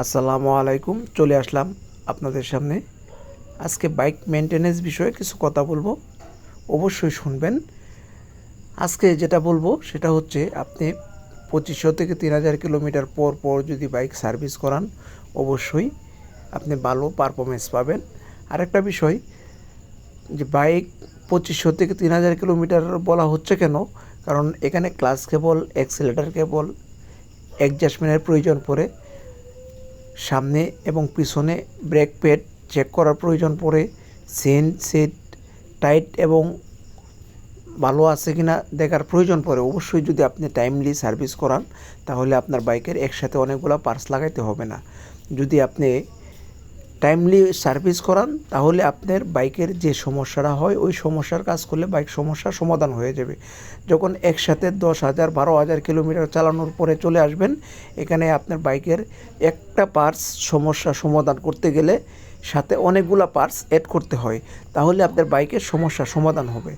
আসসালামু আলাইকুম, চলে আসলাম আপনাদের সামনে। আজকে বাইক মেনটেনেন্স বিষয়ে কিছু কথা বলব। অবশ্যই শুনবেন। আজকে যেটা বলব, সেটা হচ্ছে আপনি পঁচিশশো থেকে তিন হাজার কিলোমিটার পর পর যদি বাইক সার্ভিস করান, অবশ্যই আপনি ভালো পারফরমেন্স পাবেন। আরেকটা বিষয়, যে বাইক পঁচিশশো থেকে তিন হাজার কিলোমিটার বলা হচ্ছে কেন? কারণ এখানে ক্লাস কেবল, অ্যাক্সিলেটার কেবল, অ্যাডজাস্টমেন্টের প্রয়োজন পড়ে। সামনে এবং পিছনে ব্রেক প্যাড চেক করার প্রয়োজন পড়ে। সেন সেট টাইট এবং ভালো আছে কিনা দেখার প্রয়োজন পড়ে। অবশ্যই যদি আপনি টাইমলি সার্ভিস করান, তাহলে আপনার বাইকের একসাথে অনেকগুলো পার্টস লাগাইতে হবে না। যদি আপনি টাইমলি সার্ভিস করান, তাহলে আপনার বাইকের যে সমস্যাটা হয়, ওই সমস্যার কাজ করলে বাইক সমস্যার সমাধান হয়ে যাবে। যখন একসাথে দশ হাজার, বারো হাজার কিলোমিটার চালানোর পরে চলে আসবেন, এখানে আপনার বাইকের একটা পার্টস সমস্যা সমাধান করতে গেলে সাথে অনেকগুলো পার্টস অ্যাড করতে হয়। তাহলে আপনার বাইকের সমস্যা সমাধান হবে।